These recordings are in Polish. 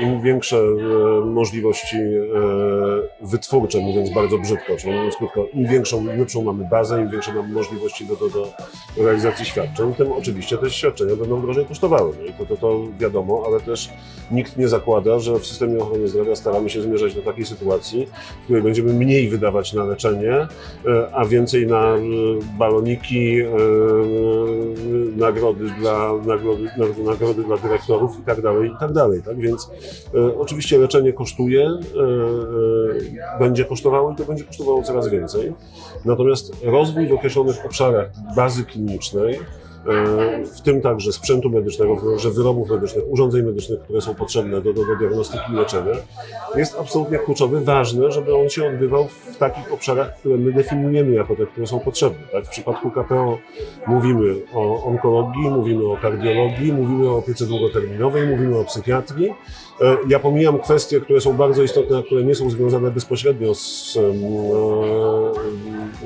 Im większe e, możliwości e, wytwórcze, mówiąc bardzo brzydko, czyli mówiąc krótko, im większą, lepszą mamy bazę, im większe mamy możliwości do, do, do realizacji świadczeń, tym oczywiście te świadczenia będą drożej kosztowały. No i to, to, to wiadomo, ale też nikt nie zakłada, że w systemie ochrony zdrowia staramy się zmierzać do takiej sytuacji, w której będziemy mniej wydawać na leczenie, e, a więcej na baloniki, nagrody dla, nagrody, na- nagrody dla dyrektorów i tak dalej, i tak dalej. Tak więc oczywiście leczenie kosztuje, e, e, będzie kosztowało i to będzie kosztowało coraz więcej. Natomiast rozwój w określonych obszarach bazy klinicznej, e, w tym także sprzętu medycznego, w tym także wyrobów medycznych, urządzeń medycznych, które są potrzebne do, do, do diagnostyki i leczenia, jest absolutnie kluczowy, ważne, żeby on się odbywał w takich obszarach, które my definiujemy jako te, które są potrzebne. Tak? W przypadku KPO mówimy o onkologii, mówimy o kardiologii, mówimy o opiece długoterminowej, mówimy o psychiatrii. E, Ja pomijam kwestie, które są bardzo istotne, a które nie są związane bezpośrednio z e,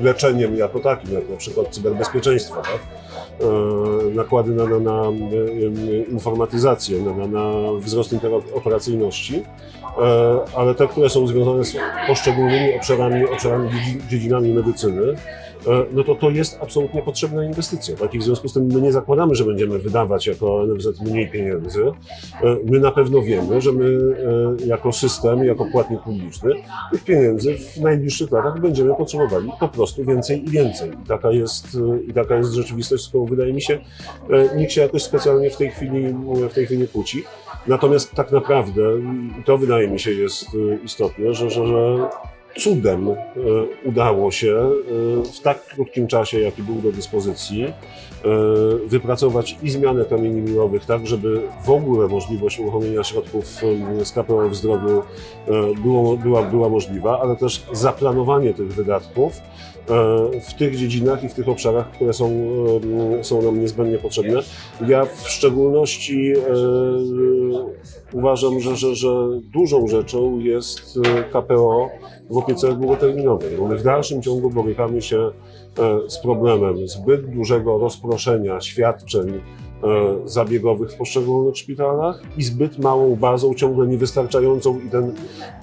leczeniem jako takim, jak na przykład cyberbezpieczeństwo. Tak? E, nakłady na, na, na em, informatyzację, na, na, wzrost interoperacyjności, e, ale te, które są związane z poszczególnymi obszarami, obszarami dziedzi- dziedzinami medycyny, e, no to to jest absolutnie potrzebna inwestycja. Tak? I w związku z tym my nie zakładamy, że będziemy wydawać jako NFZ mniej pieniędzy. E, My na pewno wiemy, że my e, jako system, jako płatnik publiczny tych pieniędzy w najbliższych latach będziemy potrzebowali po prostu więcej i więcej. I taka jest, e, i taka jest rzeczywistość, z którą wydaje mi się, e, nikt się jakoś specjalnie w tej chwili, w tej chwili kłóci. Natomiast tak naprawdę, i to wydaje mi się jest e, istotne, że, że, że cudem e, udało się e, w tak krótkim czasie, jaki był do dyspozycji, e, wypracować i zmianę kamieni milowych, tak żeby w ogóle możliwość uruchomienia środków e, z KPO w zdrowiu było, była, była możliwa, ale też zaplanowanie tych wydatków w tych dziedzinach i w tych obszarach, które są, są nam niezbędnie potrzebne. Ja w szczególności uważam, że, że, że dużą rzeczą jest KPO w opiece długoterminowej. Bo my w dalszym ciągu borykamy się e, z problemem zbyt dużego rozproszenia świadczeń zabiegowych w poszczególnych szpitalach i zbyt małą bazą, ciągle niewystarczającą i ten,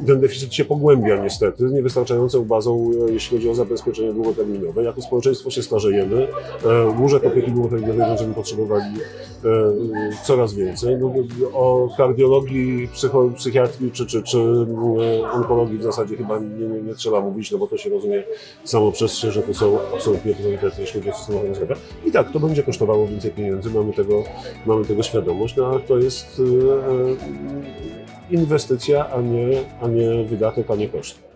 ten deficyt się pogłębia niestety, niewystarczającą bazą, e, jeśli chodzi o zabezpieczenie długoterminowe. Jako społeczeństwo się starzejemy, e, łóżek opieki długoterminowej będziemy potrzebowali e, coraz więcej. No, o kardiologii, psychiatrii czy, czy, czy e, onkologii w zasadzie chyba nie, nie, nie trzeba mówić, no bo to się rozumie samo przez się, że to są absolutnie priorytety, jeśli chodzi o system zdrowia. I tak, to będzie kosztowało więcej pieniędzy, mamy tego, mamy tego świadomość, no to jest e, e, inwestycja, a nie, a nie wydatek, a nie koszt.